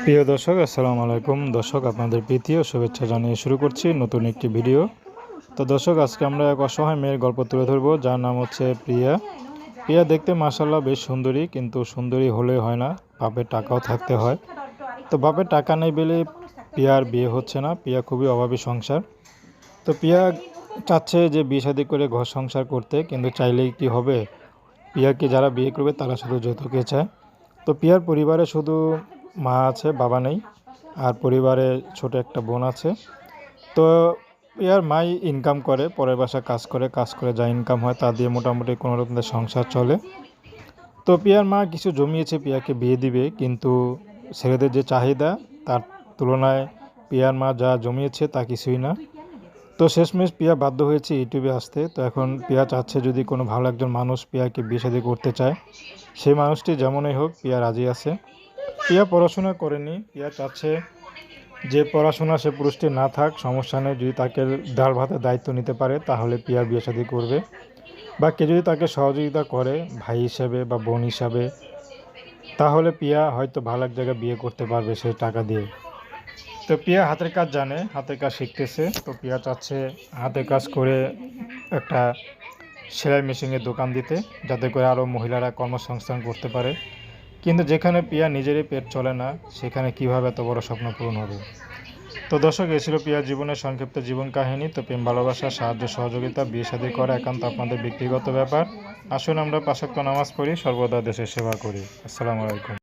প্রিয় দর্শক, আসসালামু আলাইকুম। দর্শক, আপনাদের প্রীতি ও শুভেচ্ছা জানিয়ে শুরু করছি নতুন একটি ভিডিও। তো দর্শক, আজকে আমরা এক অসহায় মেয়ের গল্প তুলে ধরবো, যার নাম হচ্ছে প্রিয়া। প্রিয়া দেখতে মাসাল্লাহ বেশ সুন্দরী, কিন্তু সুন্দরী হলে হয় না, বাপের টাকাও থাকতে হয়। তো বাপের টাকা নেই বলে প্রিয়ার বিয়ে হচ্ছে না, প্রিয়া খুবই অভাবী সংসার। তো প্রিয়া চাচ্ছে যে বিয়ে করে ঘর সংসার করতে, কিন্তু চাইলেই কি হবে? প্রিয়াকে যারা বিয়ে করবে, তারা শুধু যৌতুকে চায়। তো প্রিয়ার পরিবারে শুধু মা আছে, বাবা নেই, আর পরিবারে ছোট একটা বোন আছে। তো প্রিয়ার মাই ইনকাম করে, পরের বাসা কাজ করে কাজ করে যা ইনকাম হয় তা দিয়ে মোটামুটি কোনো রকম সংসার চলে। তো পিয়ার মা কিছু জমিয়েছে, পিয়াকে বিয়ে দিবে, কিন্তু ছেলেদের যে চাহিদা তার তুলনায় পিয়ার মা যা জমিয়েছে তা কিছুই না। তো শেষমেশ পিয়া বাধ্য হয়েছে ইউটিউবে আসতে। তো এখন প্রিয়া চাচ্ছে যদি কোনো ভালো একজন মানুষ পিয়াকে বিয়ে করতে চায়, সেই মানুষটি যেমনই হোক প্রিয়া রাজি আছে। প্রিয়া পড়াশোনা করেনি প্রিয়া চাচ্ছে যে পড়াশোনা সে পুরুষটি না থাক, সমস্যা নেই, যদি তাকে ডাল ভাতের দায়িত্ব নিতে পারে, তাহলে প্রিয়া বিয়ে শাদী করবে। বা কে যদি তাকে সহযোগিতা করে, ভাই হিসাবে বা বোন হিসাবে, তাহলে পিয়া হয়তো ভালো এক জায়গায় বিয়ে করতে পারবে সে টাকা দিয়ে। তো পিয়া হাতের কাজ জানে, হাতের কাজ শিখতেছে। তো প্রিয়া চাচ্ছে হাতের কাজ করে একটা সেলাই মেশিনের দোকান দিতে, যাতে করে আরও মহিলারা কর্মসংস্থান করতে পারে। কিন্তু যেখানে পিয়া নিজেরই পেট চলে না, সেখানে কীভাবে এত বড় স্বপ্ন পূরণ হবে? তো দর্শক, এ ছিল পিয়ার জীবনের সংক্ষিপ্ত জীবন কাহিনী। তো প্রেম, ভালোবাসা, সাহায্য, সহযোগিতা, বিয়ে, শাদী করা একান্ত আপনাদের ব্যক্তিগত ব্যাপার। আসুন আমরা পাশাক্ত নামাজ পড়ি, সর্বদা দেশের সেবা করি। আসসালামু আলাইকুম।